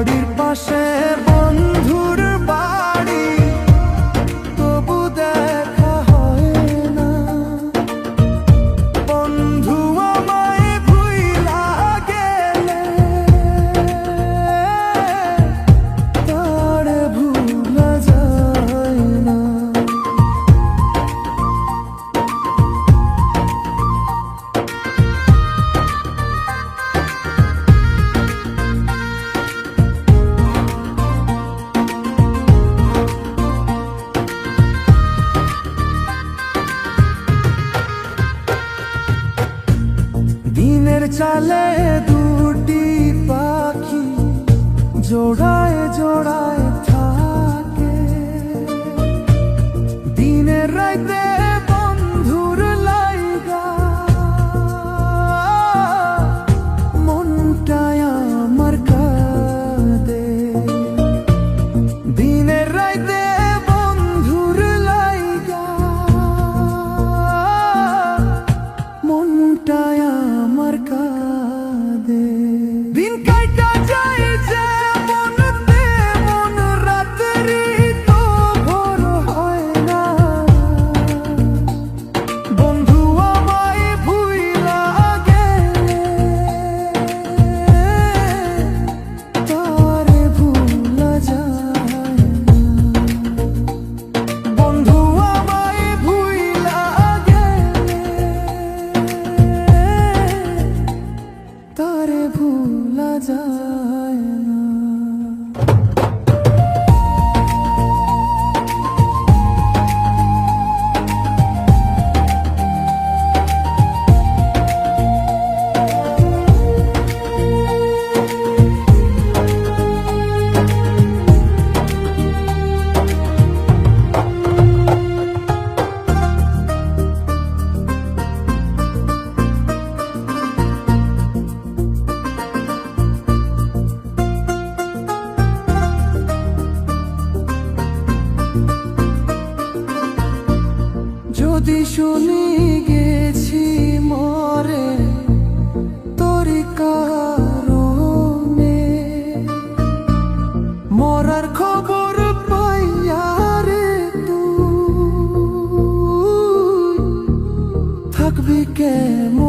বাড়ির পাশে চালে দুটি পাখি জোড়ায় জোড়ায় Jesus. শুনি গেছি মরে তরি কারণে। মরার খবর পাইয়া রে তুই। থাকবি কেমন